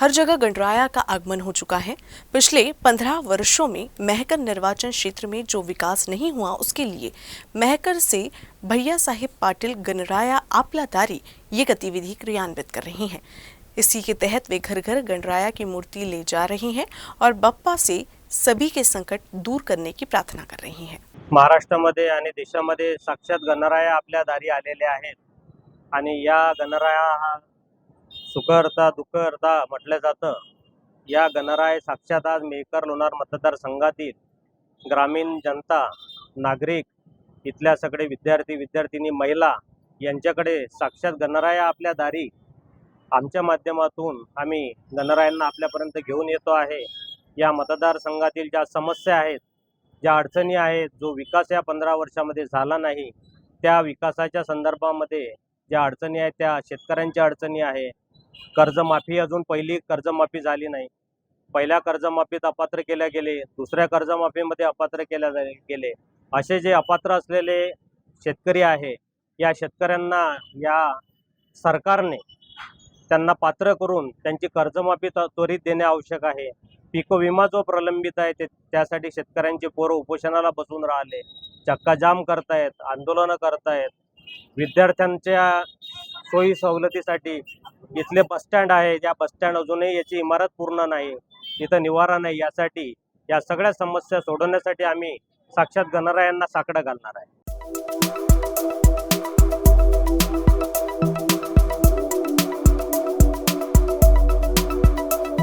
हर जगह गणराया का आगमन हो चुका है। पिछले पंद्रह वर्षों में महकर निर्वाचन क्षेत्र में जो विकास नहीं हुआ उसके लिए महकर से भैया साहिब पाटिल गणराया आपला दारी ये गतिविधि क्रियान्वित कर रही हैं। इसी के तहत वे घर घर गणराया की मूर्ति ले जा रही हैं और बप्पा से सभी के संकट दूर करने की प्रार्थना कर रही हैं। महाराष्ट्रामध्ये आणि देशामध्ये साक्षात गणराया आपल्या दारी या गणराया सुखहर्ता दुःखहर्ता म्हटलं जातं. या गणराय साक्षात आज मेकर लोणार मतदारसंघातील ग्रामीण जनता नागरिक इथल्या सगळे विद्यार्थी विद्यार्थिनी महिला यांच्याकडे साक्षात गणराया आपल्या दारी. आमच्या माध्यमातून आम्ही गणरायांना आपल्यापर्यंत घेऊन येतो आहे. या मतदारसंघातील ज्या समस्या आहेत ज्या अडचणी आहेत जो विकास या पंधरा वर्षामध्ये झाला नाही त्या विकासाच्या संदर्भामध्ये ज्या अडचणी आहेत त्या शेतकऱ्यांच्या अडचणी आहे कर्जमाफी अजून पहिली कर्जमाफी झाली नाही. पहिल्या कर्जमाफीत अपात्र केल्या गेले दुसऱ्या कर्जमाफीमध्ये अपात्र केल्या गेले. असे जे अपात्र असलेले शेतकरी आहे या शेतकऱ्यांना या सरकारने त्यांना पात्र करून त्यांची कर्जमाफी त- त्वरित देणे आवश्यक आहे. पीक विमा जो प्रलंबित आहे ते त्यासाठी शेतकऱ्यांचे पोरं उपोषणाला बसून राहिले. चक्काजाम करतायत आंदोलनं करतायत. विद्यार्थ्यांच्या सोयी सवलतीसाठी इथले बसस्टँड आहे ज्या बसस्टँड अजूनही याची इमारत पूर्ण नाही. इथं निवारा नाही यासाठी या सगळ्या समस्या सोडवण्यासाठी आम्ही साक्षात गणरायांना साकडं घालणार आहे.